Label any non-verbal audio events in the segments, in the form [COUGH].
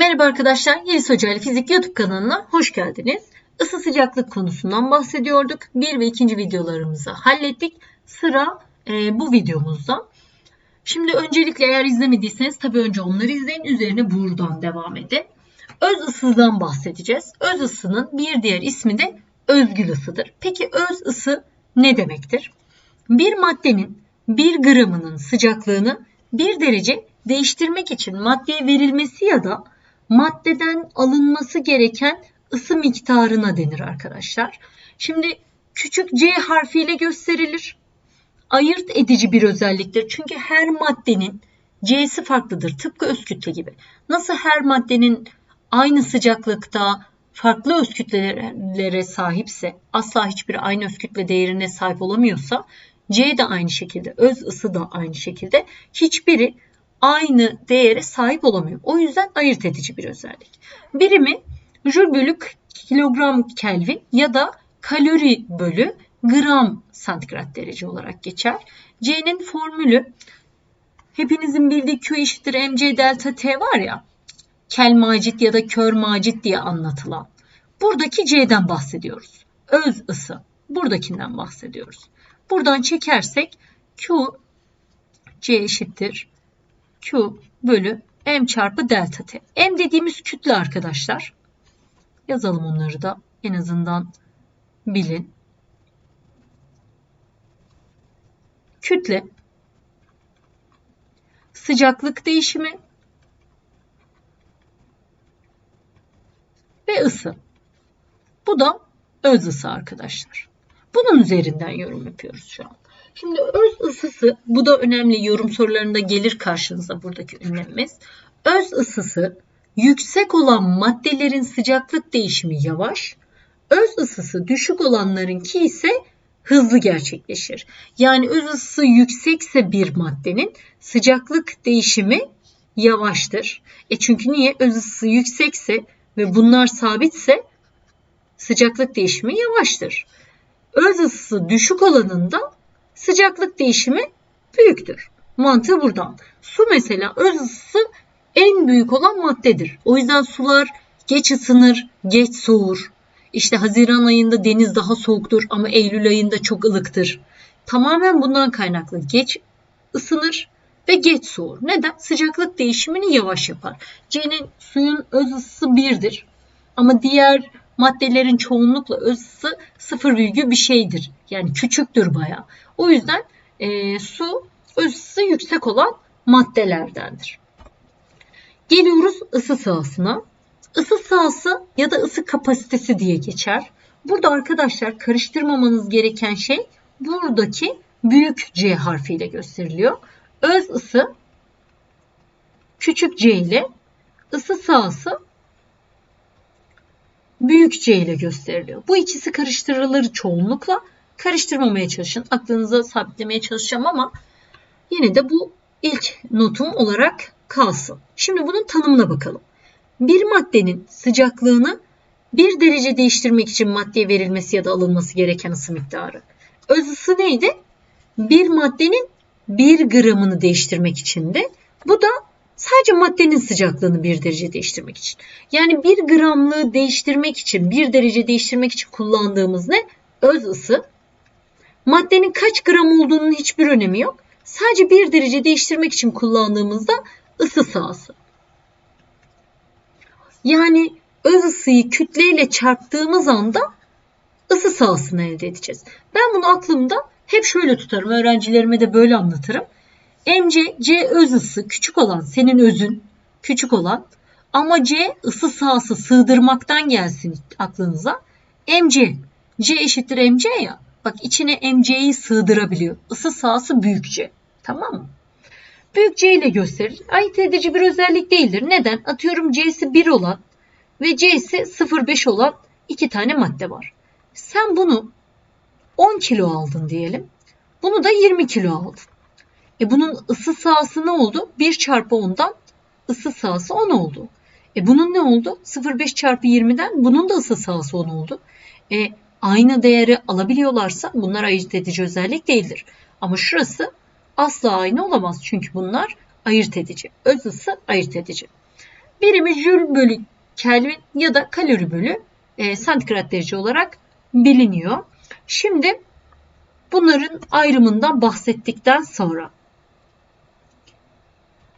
Merhaba arkadaşlar, Yeliz Hoca ile Fizik YouTube kanalına hoş geldiniz. Isı sıcaklık konusundan bahsediyorduk. Bir ve ikinci videolarımızı hallettik. Sıra e, bu videomuzda. Şimdi öncelikle eğer izlemediyseniz tabii önce onları izleyin. Üzerine buradan devam edin. Öz ısıdan bahsedeceğiz. Öz ısının bir diğer ismi de özgül ısıdır. Peki öz ısı ne demektir? Bir maddenin bir gramının sıcaklığını bir derece değiştirmek için maddeye verilmesi ya da maddeden alınması gereken ısı miktarına denir arkadaşlar. Şimdi küçük c harfiyle gösterilir. Ayırt edici bir özelliktir. Çünkü her maddenin c'si farklıdır. Tıpkı öz kütle gibi. Nasıl her maddenin aynı sıcaklıkta farklı öz kütlelere sahipse, asla hiçbir aynı öz kütle değerine sahip olamıyorsa, C de aynı şekilde, öz ısı da aynı şekilde hiçbiri aynı değere sahip olamıyor. O yüzden ayırt edici bir özellik. Birimi Joule bölü kilogram Kelvin ya da kalori bölü gram santigrat derece olarak geçer. C'nin formülü hepinizin bildiği Q eşittir mc delta T var ya kel macit ya da kör macit diye anlatılan. Buradaki C'den bahsediyoruz. Öz ısı. Buradakinden bahsediyoruz. Buradan çekersek Q C eşittir Q bölü M çarpı delta T. M dediğimiz kütle arkadaşlar. Yazalım onları da en azından bilin. Kütle sıcaklık değişimi ve ısı. Bu da öz ısı arkadaşlar. Bunun üzerinden yorum yapıyoruz şu an. Şimdi öz ısısı, bu da önemli yorum sorularında gelir karşınıza buradaki ünlemimiz. Öz ısısı yüksek olan maddelerin sıcaklık değişimi yavaş, öz ısısı düşük olanlarınki ise hızlı gerçekleşir. Yani öz ısısı yüksekse bir maddenin sıcaklık değişimi yavaştır. E çünkü niye? Öz ısısı yüksekse ve bunlar sabitse sıcaklık değişimi yavaştır. Öz ısısı düşük olanında sıcaklık değişimi büyüktür. Mantığı buradan. Su mesela öz ısısı en büyük olan maddedir. O yüzden sular geç ısınır, geç soğur. İşte Haziran ayında deniz daha soğuktur ama Eylül ayında çok ılıktır. Tamamen bundan kaynaklı geç ısınır ve geç soğur. Neden? Sıcaklık değişimini yavaş yapar. C'nin suyun öz ısısı birdir. Ama diğer maddelerin çoğunlukla öz ısı sıfır virgül bir şeydir. Yani küçüktür bayağı. O yüzden e, su ısısı yüksek olan maddelerdendir. Geliyoruz ısı sahasına. Isı sahası ya da ısı kapasitesi diye geçer. Burada arkadaşlar karıştırmamanız gereken şey buradaki büyük C harfiyle gösteriliyor. Öz ısı küçük c ile ısı sahası büyük C ile gösteriliyor. Bu ikisi karıştırılır çoğunlukla. Karıştırmamaya çalışın. Aklınıza sabitlemeye çalışacağım ama yine de bu ilk notum olarak kalsın. Şimdi bunun tanımına bakalım. Bir maddenin sıcaklığını bir derece değiştirmek için maddeye verilmesi ya da alınması gereken ısı miktarı. Öz ısı neydi? Bir maddenin bir gramını değiştirmek için de bu da Sadece maddenin sıcaklığını bir derece değiştirmek için. Yani bir gramlığı değiştirmek için, bir derece değiştirmek için kullandığımız ne? Öz ısı. Maddenin kaç gram olduğunun hiçbir önemi yok. Sadece bir derece değiştirmek için kullandığımızda ısı sahası. Yani öz ısıyı kütleyle çarptığımız anda ısı sahasını elde edeceğiz. Ben bunu aklımda hep şöyle tutarım. Öğrencilerime de böyle anlatırım. MC C öz ısı küçük olan senin özün küçük olan ama C ısı sahası sığdırmaktan gelsin aklınıza. MC C eşittir MC ya. Bak içine MC'yi sığdırabiliyor. Isı sahası büyük C. Tamam mı? Büyük C ile gösterir. Ayırt edici bir özellik değildir. Neden? Atıyorum C'si 1 olan ve C'si 0,5 olan iki tane madde var. Sen bunu 10 kilo aldın diyelim. Bunu da 20 kilo aldın. E bunun ısı sahası ne oldu? 1 çarpı 10'dan ısı sahası 10 oldu. E bunun ne oldu? 0,5 çarpı 20'den bunun da ısı sahası 10 oldu. E aynı değeri alabiliyorlarsa bunlar ayırt edici özellik değildir. Ama şurası asla aynı olamaz. Çünkü bunlar ayırt edici. Öz ısı ayırt edici. Birimi jül bölü Kelvin ya da kalori bölü e, santigrat derece olarak biliniyor. Şimdi bunların ayrımından bahsettikten sonra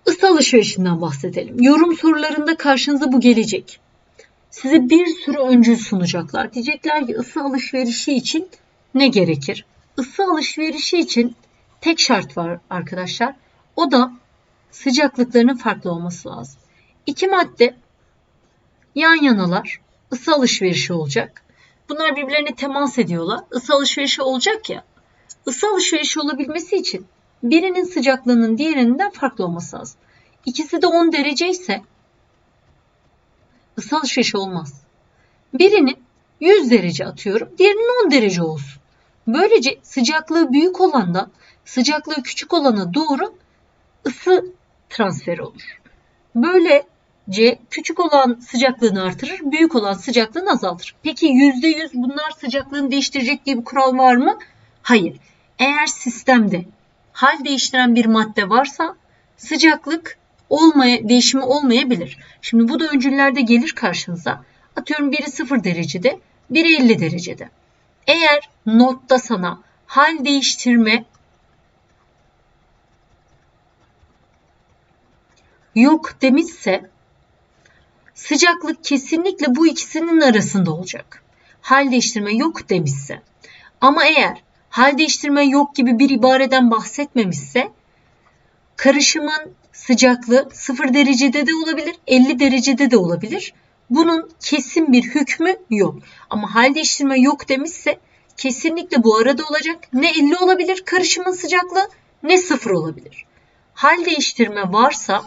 ısı alışverişinden bahsedelim. Yorum sorularında karşınıza bu gelecek. Size bir sürü öncül sunacaklar. Diyecekler ki ısı alışverişi için ne gerekir? Isı alışverişi için tek şart var arkadaşlar. O da sıcaklıklarının farklı olması lazım. İki madde yan yanalar. ısı alışverişi olacak. Bunlar birbirlerine temas ediyorlar. Isı alışverişi olacak ya. Isı alışverişi olabilmesi için birinin sıcaklığının diğerinden farklı olması lazım. İkisi de 10 derece ise ısı alışverişi olmaz. Birinin 100 derece atıyorum, diğerinin 10 derece olsun. Böylece sıcaklığı büyük olandan sıcaklığı küçük olana doğru ısı transferi olur. Böylece küçük olan sıcaklığını artırır, büyük olan sıcaklığını azaltır. Peki %100 bunlar sıcaklığını değiştirecek diye bir kural var mı? Hayır. Eğer sistemde hal değiştiren bir madde varsa sıcaklık olmaya, değişimi olmayabilir. Şimdi bu da öncüllerde gelir karşınıza. Atıyorum biri 0 derecede, biri 50 derecede. Eğer notta sana hal değiştirme yok demişse sıcaklık kesinlikle bu ikisinin arasında olacak. Hal değiştirme yok demişse. Ama eğer hal değiştirme yok gibi bir ibareden bahsetmemişse karışımın sıcaklığı 0 derecede de olabilir, 50 derecede de olabilir. Bunun kesin bir hükmü yok. Ama hal değiştirme yok demişse kesinlikle bu arada olacak. Ne 50 olabilir karışımın sıcaklığı ne 0 olabilir. Hal değiştirme varsa,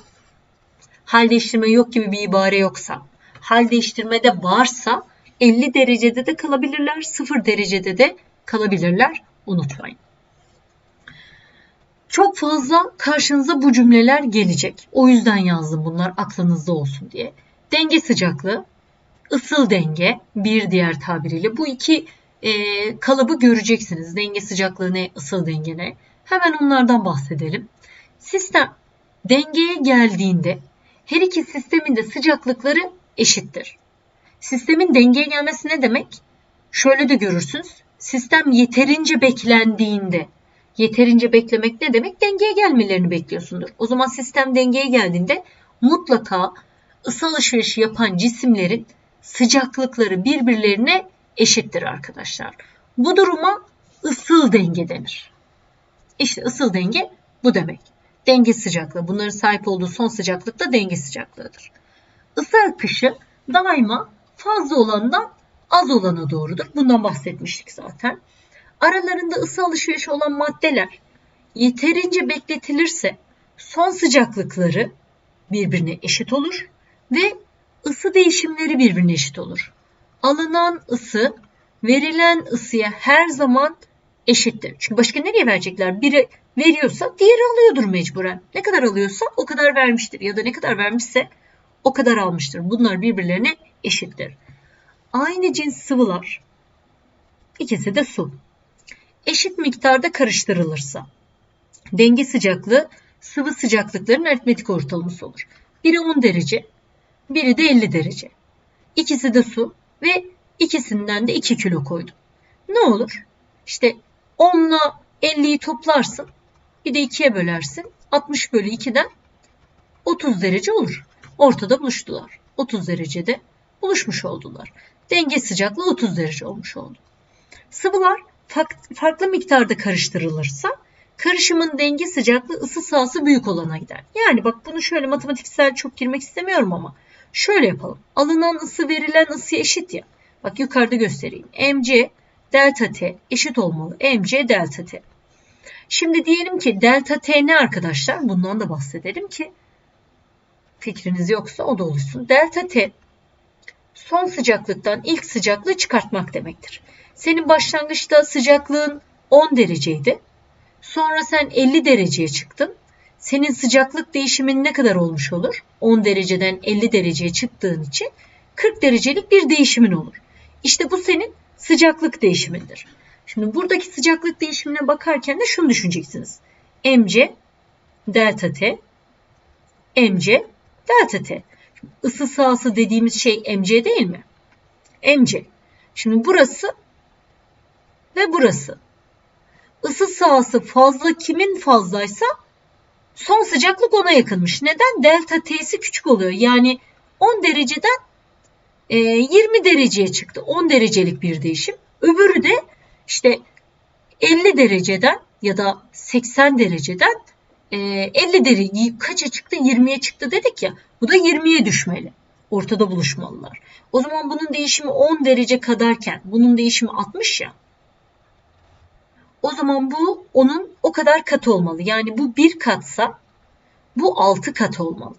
hal değiştirme yok gibi bir ibare yoksa, hal değiştirme de varsa 50 derecede de kalabilirler, 0 derecede de kalabilirler. Unutmayın. Çok fazla karşınıza bu cümleler gelecek. O yüzden yazdım bunlar aklınızda olsun diye. Denge sıcaklığı, ısıl denge bir diğer tabiriyle. Bu iki e, kalıbı göreceksiniz. Denge sıcaklığı ne, ısıl denge ne. Hemen onlardan bahsedelim. Sistem dengeye geldiğinde her iki sistemin de sıcaklıkları eşittir. Sistemin dengeye gelmesi ne demek? Şöyle de görürsünüz. Sistem yeterince beklendiğinde yeterince beklemek ne demek? Dengeye gelmelerini bekliyorsundur. O zaman sistem dengeye geldiğinde mutlaka ısı alışverişi yapan cisimlerin sıcaklıkları birbirlerine eşittir arkadaşlar. Bu duruma ısıl denge denir. İşte ısıl denge bu demek. Denge sıcaklığı. Bunların sahip olduğu son sıcaklık da denge sıcaklığıdır. Isı akışı daima fazla olandan az olana doğrudur. Bundan bahsetmiştik zaten. Aralarında ısı alışverişi olan maddeler yeterince bekletilirse son sıcaklıkları birbirine eşit olur ve ısı değişimleri birbirine eşit olur. Alınan ısı verilen ısıya her zaman eşittir. Çünkü başka nereye verecekler? Biri veriyorsa diğeri alıyordur mecburen. Ne kadar alıyorsa o kadar vermiştir ya da ne kadar vermişse o kadar almıştır. Bunlar birbirlerine eşittir. Aynı cins sıvılar ikisi de su. Eşit miktarda karıştırılırsa denge sıcaklığı sıvı sıcaklıkların aritmetik ortalaması olur. Biri 10 derece, biri de 50 derece. İkisi de su ve ikisinden de 2 kilo koydum. Ne olur? İşte 10 ile 50'yi toplarsın. Bir de 2'ye bölersin. 60 bölü 2'den 30 derece olur. Ortada buluştular. 30 derecede buluşmuş oldular. Denge sıcaklığı 30 derece olmuş oldu. Sıvılar farklı miktarda karıştırılırsa karışımın denge sıcaklığı ısı sahası büyük olana gider. Yani bak bunu şöyle matematiksel çok girmek istemiyorum ama şöyle yapalım. Alınan ısı verilen ısı eşit ya. Bak yukarıda göstereyim. mc delta t eşit olmalı. mc delta t. Şimdi diyelim ki delta t ne arkadaşlar? Bundan da bahsedelim ki fikriniz yoksa o da oluşsun. Delta t son sıcaklıktan ilk sıcaklığı çıkartmak demektir. Senin başlangıçta sıcaklığın 10 dereceydi. Sonra sen 50 dereceye çıktın. Senin sıcaklık değişimin ne kadar olmuş olur? 10 dereceden 50 dereceye çıktığın için 40 derecelik bir değişimin olur. İşte bu senin sıcaklık değişimindir. Şimdi buradaki sıcaklık değişimine bakarken de şunu düşüneceksiniz. mc delta t mc delta t. ısı sahası dediğimiz şey MC değil mi? MC. Şimdi burası ve burası. Isı sahası fazla kimin fazlaysa son sıcaklık ona yakınmış. Neden? Delta T'si küçük oluyor. Yani 10 dereceden 20 e, dereceye çıktı. 10 derecelik bir değişim. Öbürü de işte 50 dereceden ya da 80 dereceden 50 e, derece kaça çıktı? 20'ye çıktı dedik ya. Bu da 20'ye düşmeli. Ortada buluşmalılar. O zaman bunun değişimi 10 derece kadarken bunun değişimi 60 ya. O zaman bu onun o kadar katı olmalı. Yani bu bir katsa bu 6 kat olmalı.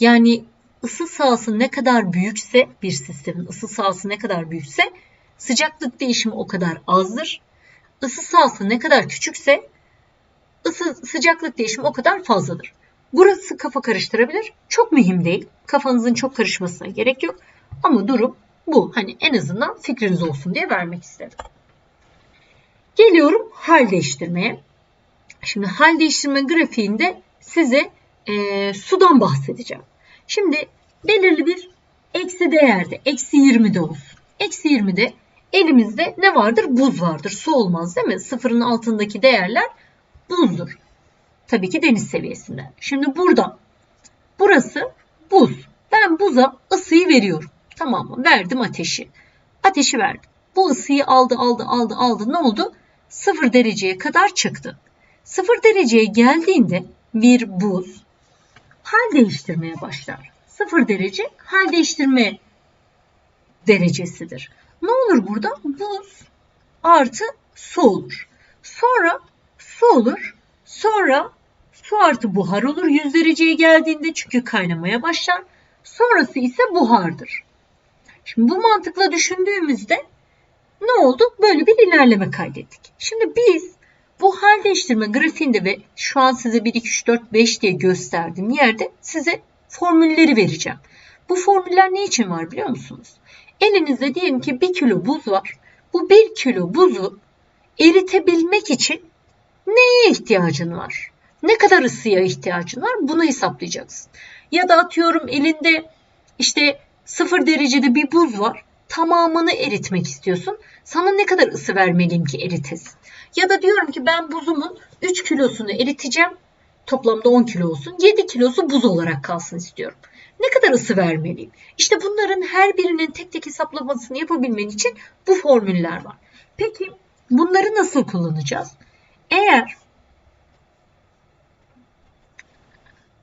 Yani ısı sahası ne kadar büyükse bir sistemin ısı sahası ne kadar büyükse sıcaklık değişimi o kadar azdır. Isı sahası ne kadar küçükse ısı sıcaklık değişimi o kadar fazladır. Burası kafa karıştırabilir. Çok mühim değil. Kafanızın çok karışmasına gerek yok. Ama durum bu. Hani en azından fikriniz olsun diye vermek istedim. Geliyorum hal değiştirmeye. Şimdi hal değiştirme grafiğinde size e, sudan bahsedeceğim. Şimdi belirli bir eksi değerde, eksi 20'de olsun. Eksi 20'de elimizde ne vardır? Buz vardır. Su olmaz değil mi? Sıfırın altındaki değerler buzdur. Tabii ki deniz seviyesinden. Şimdi burada burası buz. Ben buza ısıyı veriyorum. Tamam mı? Verdim ateşi. Ateşi verdim. Bu ısıyı aldı aldı aldı aldı. Ne oldu? Sıfır dereceye kadar çıktı. Sıfır dereceye geldiğinde bir buz hal değiştirmeye başlar. Sıfır derece hal değiştirme derecesidir. Ne olur burada? Buz artı su olur. Sonra su olur. Sonra su artı buhar olur 100 dereceye geldiğinde çünkü kaynamaya başlar. Sonrası ise buhardır. Şimdi bu mantıkla düşündüğümüzde ne oldu? Böyle bir ilerleme kaydettik. Şimdi biz bu hal değiştirme grafiğinde ve şu an size 1, 2, 3, 4, 5 diye gösterdiğim yerde size formülleri vereceğim. Bu formüller ne için var biliyor musunuz? Elinizde diyelim ki 1 kilo buz var. Bu 1 kilo buzu eritebilmek için neye ihtiyacın var? Ne kadar ısıya ihtiyacın var? Bunu hesaplayacaksın. Ya da atıyorum elinde işte 0 derecede bir buz var. Tamamını eritmek istiyorsun. Sana ne kadar ısı vermeliyim ki eritesin? Ya da diyorum ki ben buzumun 3 kilosunu eriteceğim. Toplamda 10 kilo olsun. 7 kilosu buz olarak kalsın istiyorum. Ne kadar ısı vermeliyim? İşte bunların her birinin tek tek hesaplamasını yapabilmen için bu formüller var. Peki bunları nasıl kullanacağız? Eğer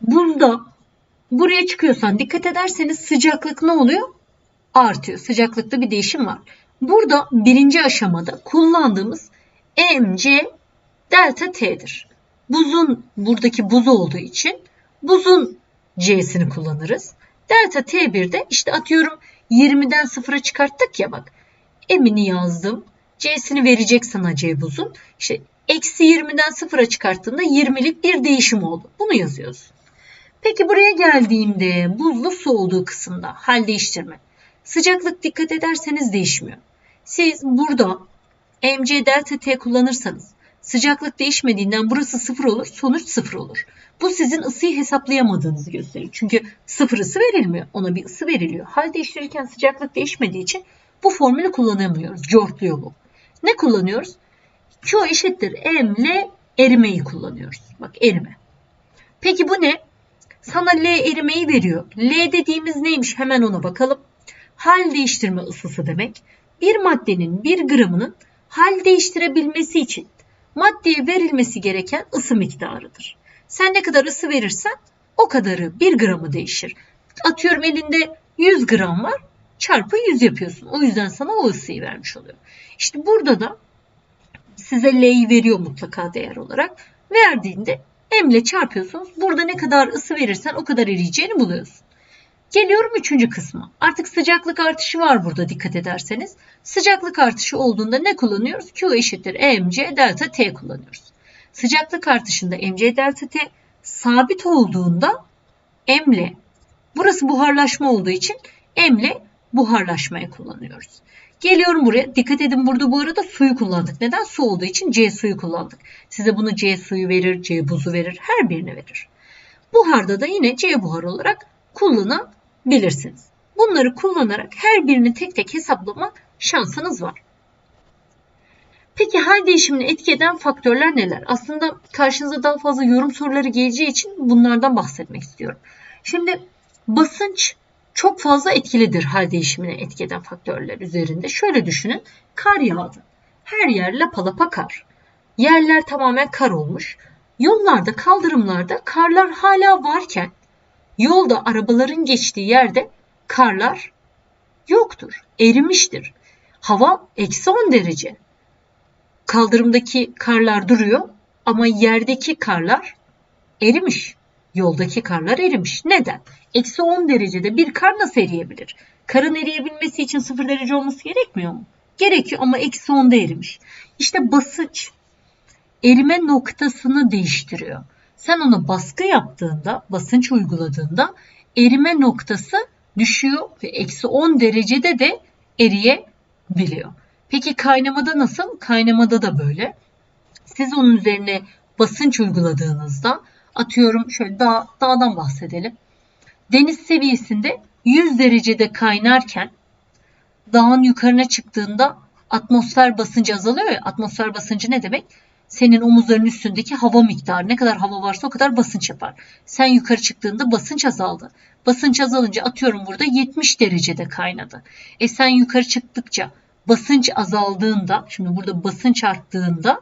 buzda buraya çıkıyorsan dikkat ederseniz sıcaklık ne oluyor? Artıyor. Sıcaklıkta bir değişim var. Burada birinci aşamada kullandığımız mc delta t'dir. Buzun buradaki buz olduğu için buzun c'sini kullanırız. Delta t1'de işte atıyorum 20'den 0'a çıkarttık ya bak. M'ini yazdım. C'sini verecek sana C buzun. İşte eksi 20'den 0'a çıkarttığında 20'lik bir değişim oldu. Bunu yazıyorsun. Peki buraya geldiğimde buzlu su olduğu kısımda hal değiştirme. Sıcaklık dikkat ederseniz değişmiyor. Siz burada mc delta t kullanırsanız sıcaklık değişmediğinden burası sıfır olur, sonuç sıfır olur. Bu sizin ısıyı hesaplayamadığınızı gösterir. Çünkü sıfır ısı verilmiyor, ona bir ısı veriliyor. Hal değiştirirken sıcaklık değişmediği için bu formülü kullanamıyoruz. Cortluyor bu. Ne kullanıyoruz? Q eşittir M L erimeyi kullanıyoruz. Bak erime. Peki bu ne? Sana L erimeyi veriyor. L dediğimiz neymiş? Hemen ona bakalım. Hal değiştirme ısısı demek. Bir maddenin bir gramının hal değiştirebilmesi için maddeye verilmesi gereken ısı miktarıdır. Sen ne kadar ısı verirsen o kadarı bir gramı değişir. Atıyorum elinde 100 gram var çarpı 100 yapıyorsun. O yüzden sana o ısıyı vermiş oluyor. İşte burada da size L'yi veriyor mutlaka değer olarak. Verdiğinde M ile çarpıyorsunuz. Burada ne kadar ısı verirsen o kadar eriyeceğini buluyorsun. Geliyorum üçüncü kısma. Artık sıcaklık artışı var burada dikkat ederseniz. Sıcaklık artışı olduğunda ne kullanıyoruz? Q eşittir mc delta t kullanıyoruz. Sıcaklık artışında mc delta t sabit olduğunda m ile burası buharlaşma olduğu için m ile buharlaşmayı kullanıyoruz. Geliyorum buraya. Dikkat edin burada bu arada suyu kullandık. Neden? Su olduğu için C suyu kullandık. Size bunu C suyu verir, C buzu verir, her birini verir. Buharda da yine C buhar olarak kullanabilirsiniz bilirsiniz. Bunları kullanarak her birini tek tek hesaplama şansınız var. Peki hal değişimini etki eden faktörler neler? Aslında karşınıza daha fazla yorum soruları geleceği için bunlardan bahsetmek istiyorum. Şimdi basınç çok fazla etkilidir hal değişimine etki eden faktörler üzerinde. Şöyle düşünün. Kar yağdı. Her yer lapa lapa kar. Yerler tamamen kar olmuş. Yollarda, kaldırımlarda karlar hala varken yolda arabaların geçtiği yerde karlar yoktur. Erimiştir. Hava eksi 10 derece. Kaldırımdaki karlar duruyor ama yerdeki karlar erimiş. Yoldaki karlar erimiş. Neden? Eksi 10 derecede bir kar nasıl eriyebilir? Karın eriyebilmesi için 0 derece olması gerekmiyor mu? Gerekiyor ama eksi 10'da erimiş. İşte basınç erime noktasını değiştiriyor. Sen ona baskı yaptığında, basınç uyguladığında erime noktası düşüyor ve eksi 10 derecede de eriyebiliyor. Peki kaynamada nasıl? Kaynamada da böyle. Siz onun üzerine basınç uyguladığınızda atıyorum şöyle dağ, dağdan bahsedelim. Deniz seviyesinde 100 derecede kaynarken dağın yukarına çıktığında atmosfer basıncı azalıyor ya. Atmosfer basıncı ne demek? Senin omuzların üstündeki hava miktarı ne kadar hava varsa o kadar basınç yapar. Sen yukarı çıktığında basınç azaldı. Basınç azalınca atıyorum burada 70 derecede kaynadı. E sen yukarı çıktıkça basınç azaldığında, şimdi burada basınç arttığında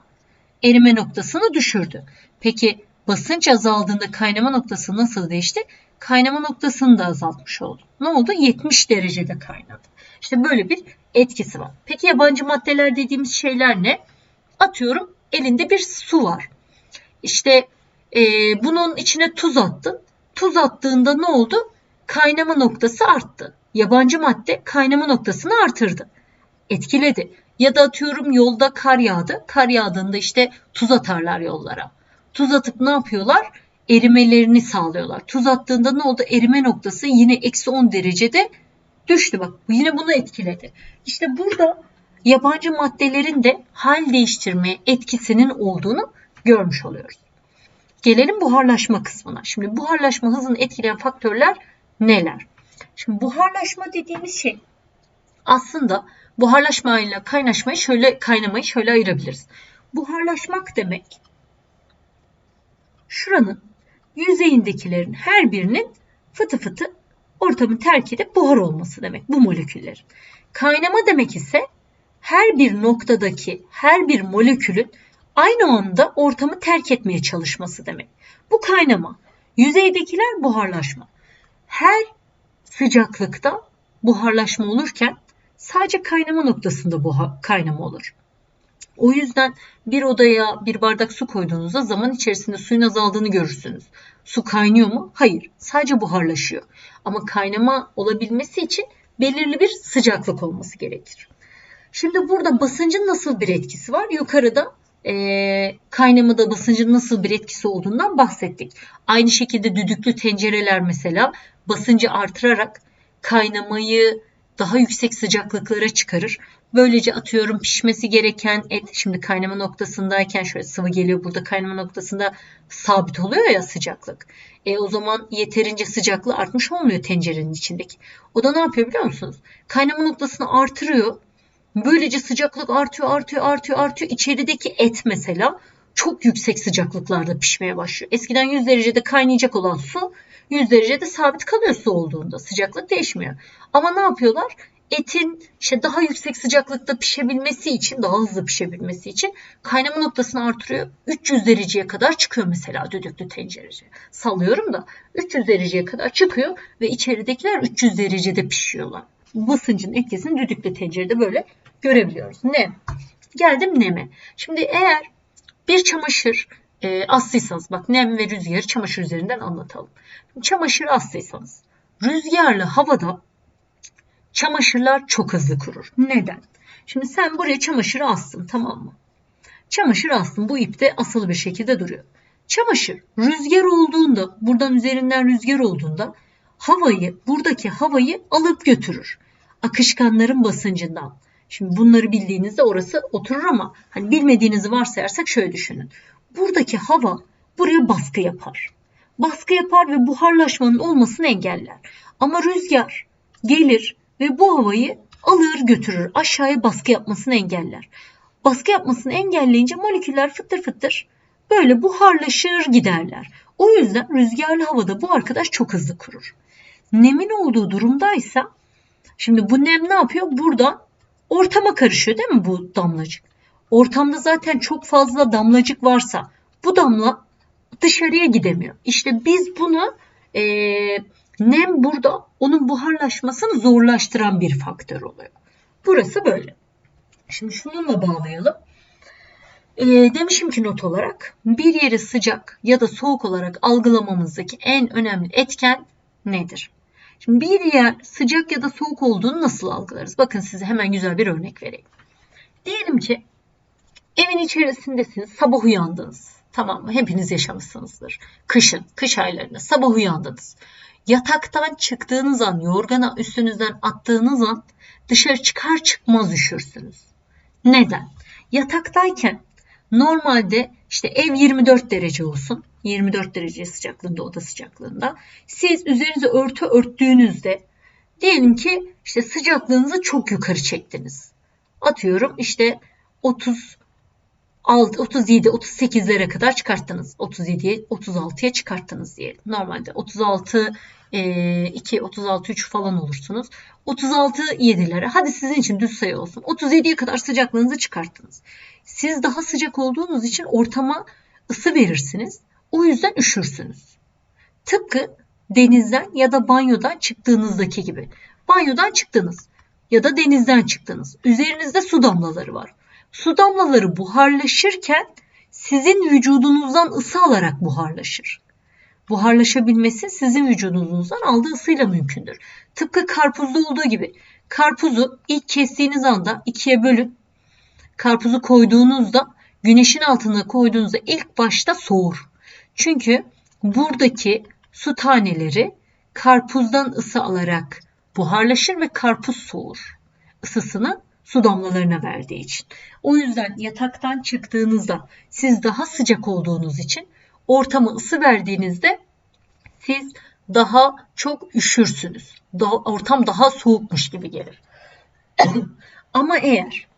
erime noktasını düşürdü. Peki basınç azaldığında kaynama noktası nasıl değişti? Kaynama noktasını da azaltmış oldu. Ne oldu? 70 derecede kaynadı. İşte böyle bir etkisi var. Peki yabancı maddeler dediğimiz şeyler ne? Atıyorum elinde bir su var. İşte e, bunun içine tuz attın. Tuz attığında ne oldu? Kaynama noktası arttı. Yabancı madde kaynama noktasını artırdı. Etkiledi. Ya da atıyorum yolda kar yağdı. Kar yağdığında işte tuz atarlar yollara. Tuz atıp ne yapıyorlar? Erimelerini sağlıyorlar. Tuz attığında ne oldu? Erime noktası yine eksi 10 derecede düştü bak. Yine bunu etkiledi. İşte burada yabancı maddelerin de hal değiştirme etkisinin olduğunu görmüş oluyoruz. Gelelim buharlaşma kısmına. Şimdi buharlaşma hızını etkileyen faktörler neler? Şimdi buharlaşma dediğimiz şey aslında buharlaşma ile kaynaşmayı şöyle kaynamayı şöyle ayırabiliriz. Buharlaşmak demek şuranın yüzeyindekilerin her birinin fıtı fıtı ortamı terk edip buhar olması demek bu moleküllerin. Kaynama demek ise her bir noktadaki her bir molekülün aynı anda ortamı terk etmeye çalışması demek. Bu kaynama. Yüzeydekiler buharlaşma. Her sıcaklıkta buharlaşma olurken sadece kaynama noktasında buhar, kaynama olur. O yüzden bir odaya bir bardak su koyduğunuzda zaman içerisinde suyun azaldığını görürsünüz. Su kaynıyor mu? Hayır. Sadece buharlaşıyor. Ama kaynama olabilmesi için belirli bir sıcaklık olması gerekir. Şimdi burada basıncın nasıl bir etkisi var? Yukarıda e, kaynamada basıncın nasıl bir etkisi olduğundan bahsettik. Aynı şekilde düdüklü tencereler mesela basıncı artırarak kaynamayı daha yüksek sıcaklıklara çıkarır. Böylece atıyorum pişmesi gereken et şimdi kaynama noktasındayken şöyle sıvı geliyor burada kaynama noktasında sabit oluyor ya sıcaklık. E o zaman yeterince sıcaklığı artmış olmuyor tencerenin içindeki. O da ne yapıyor biliyor musunuz? Kaynama noktasını artırıyor. Böylece sıcaklık artıyor, artıyor, artıyor, artıyor. İçerideki et mesela çok yüksek sıcaklıklarda pişmeye başlıyor. Eskiden 100 derecede kaynayacak olan su 100 derecede sabit kalıyor su olduğunda. Sıcaklık değişmiyor. Ama ne yapıyorlar? Etin işte daha yüksek sıcaklıkta pişebilmesi için, daha hızlı pişebilmesi için kaynama noktasını artırıyor. 300 dereceye kadar çıkıyor mesela düdüklü tencereci. Sallıyorum da 300 dereceye kadar çıkıyor ve içeridekiler 300 derecede pişiyorlar. Basıncın etkisini düdüklü tencerede böyle görebiliyoruz. Nem. Geldim neme. Şimdi eğer bir çamaşır e, astıysanız bak nem ve rüzgarı çamaşır üzerinden anlatalım. Çamaşır astıysanız rüzgarlı havada çamaşırlar çok hızlı kurur. Neden? Şimdi sen buraya çamaşırı astın tamam mı? Çamaşır astın bu ipte asılı bir şekilde duruyor. Çamaşır rüzgar olduğunda buradan üzerinden rüzgar olduğunda havayı buradaki havayı alıp götürür. Akışkanların basıncından. Şimdi bunları bildiğinizde orası oturur ama hani bilmediğinizi varsayarsak şöyle düşünün. Buradaki hava buraya baskı yapar. Baskı yapar ve buharlaşmanın olmasını engeller. Ama rüzgar gelir ve bu havayı alır götürür. Aşağıya baskı yapmasını engeller. Baskı yapmasını engelleyince moleküller fıttır fıttır böyle buharlaşır giderler. O yüzden rüzgarlı havada bu arkadaş çok hızlı kurur. Nemin olduğu durumdaysa şimdi bu nem ne yapıyor? Burada ortama karışıyor değil mi bu damlacık? Ortamda zaten çok fazla damlacık varsa bu damla dışarıya gidemiyor. İşte biz bunu e, nem burada onun buharlaşmasını zorlaştıran bir faktör oluyor. Burası böyle. Şimdi şununla bağlayalım. E, demişim ki not olarak bir yeri sıcak ya da soğuk olarak algılamamızdaki en önemli etken nedir? Şimdi bir yer sıcak ya da soğuk olduğunu nasıl algılarız? Bakın size hemen güzel bir örnek vereyim. Diyelim ki evin içerisindesiniz, sabah uyandınız. Tamam mı? Hepiniz yaşamışsınızdır. Kışın, kış aylarında sabah uyandınız. Yataktan çıktığınız an, yorgana üstünüzden attığınız an dışarı çıkar çıkmaz üşürsünüz. Neden? Yataktayken normalde işte ev 24 derece olsun. 24 derece sıcaklığında, oda sıcaklığında. Siz üzerinize örtü örttüğünüzde diyelim ki işte sıcaklığınızı çok yukarı çektiniz. Atıyorum işte 30 37, 38'lere kadar çıkarttınız. 37'ye, 36'ya çıkarttınız diyelim. Normalde 36 2, 36, 3 falan olursunuz. 36 7'lere. Hadi sizin için düz sayı olsun. 37'ye kadar sıcaklığınızı çıkarttınız. Siz daha sıcak olduğunuz için ortama ısı verirsiniz. O yüzden üşürsünüz. Tıpkı denizden ya da banyodan çıktığınızdaki gibi. Banyodan çıktınız ya da denizden çıktınız. Üzerinizde su damlaları var. Su damlaları buharlaşırken sizin vücudunuzdan ısı alarak buharlaşır. Buharlaşabilmesi sizin vücudunuzdan aldığı ısıyla mümkündür. Tıpkı karpuzda olduğu gibi. Karpuzu ilk kestiğiniz anda ikiye bölün. Karpuzu koyduğunuzda güneşin altına koyduğunuzda ilk başta soğur. Çünkü buradaki su taneleri karpuzdan ısı alarak buharlaşır ve karpuz soğur. Isısını su damlalarına verdiği için. O yüzden yataktan çıktığınızda siz daha sıcak olduğunuz için ortama ısı verdiğinizde siz daha çok üşürsünüz. Daha, ortam daha soğukmuş gibi gelir. [CLEARS THROAT] Ama eğer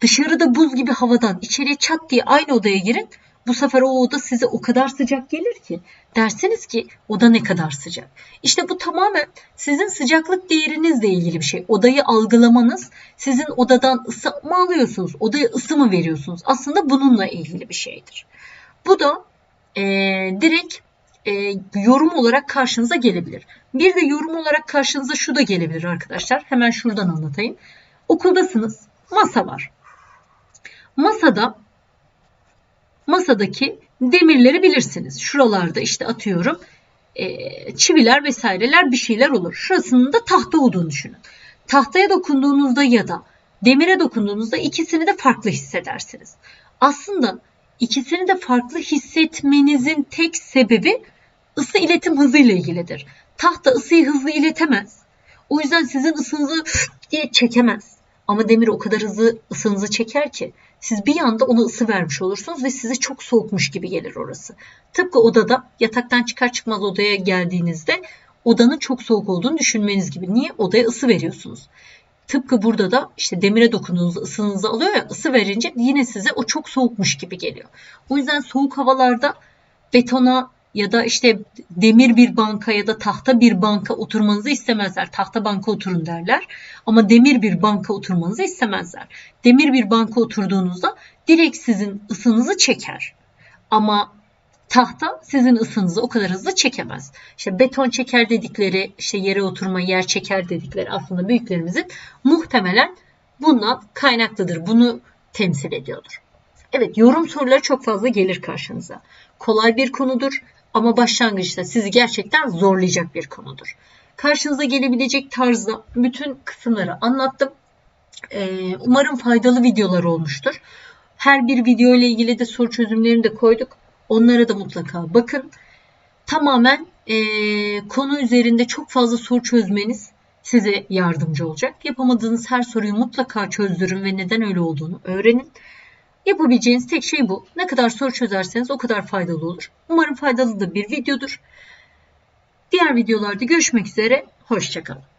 dışarıda buz gibi havadan içeriye çat diye aynı odaya girin bu sefer o oda size o kadar sıcak gelir ki dersiniz ki oda ne kadar sıcak. İşte bu tamamen sizin sıcaklık değerinizle ilgili bir şey. Odayı algılamanız sizin odadan ısı mı alıyorsunuz, odaya ısı mı veriyorsunuz? Aslında bununla ilgili bir şeydir. Bu da e, direkt e, yorum olarak karşınıza gelebilir. Bir de yorum olarak karşınıza şu da gelebilir arkadaşlar. Hemen şuradan anlatayım. Okuldasınız. Masa var. Masada masadaki demirleri bilirsiniz. Şuralarda işte atıyorum e, çiviler vesaireler bir şeyler olur. Şurasının da tahta olduğunu düşünün. Tahtaya dokunduğunuzda ya da demire dokunduğunuzda ikisini de farklı hissedersiniz. Aslında ikisini de farklı hissetmenizin tek sebebi ısı iletim hızı ile ilgilidir. Tahta ısıyı hızlı iletemez. O yüzden sizin ısınızı diye çekemez. Ama demir o kadar hızlı ısınızı çeker ki siz bir anda ona ısı vermiş olursunuz ve size çok soğukmuş gibi gelir orası. Tıpkı odada yataktan çıkar çıkmaz odaya geldiğinizde odanın çok soğuk olduğunu düşünmeniz gibi. Niye? Odaya ısı veriyorsunuz. Tıpkı burada da işte demire dokunduğunuzda ısınızı alıyor ya ısı verince yine size o çok soğukmuş gibi geliyor. O yüzden soğuk havalarda betona ya da işte demir bir banka ya da tahta bir banka oturmanızı istemezler. Tahta banka oturun derler. Ama demir bir banka oturmanızı istemezler. Demir bir banka oturduğunuzda direkt sizin ısınızı çeker. Ama tahta sizin ısınızı o kadar hızlı çekemez. İşte beton çeker dedikleri, işte yere oturma, yer çeker dedikleri aslında büyüklerimizin muhtemelen bundan kaynaklıdır. Bunu temsil ediyordur. Evet, yorum soruları çok fazla gelir karşınıza. Kolay bir konudur ama başlangıçta sizi gerçekten zorlayacak bir konudur. Karşınıza gelebilecek tarzda bütün kısımları anlattım. Ee, umarım faydalı videolar olmuştur. Her bir video ile ilgili de soru çözümlerini de koyduk. Onlara da mutlaka bakın. Tamamen e, konu üzerinde çok fazla soru çözmeniz size yardımcı olacak. Yapamadığınız her soruyu mutlaka çözdürün ve neden öyle olduğunu öğrenin. Yapabileceğiniz tek şey bu. Ne kadar soru çözerseniz o kadar faydalı olur. Umarım faydalı da bir videodur. Diğer videolarda görüşmek üzere. Hoşçakalın.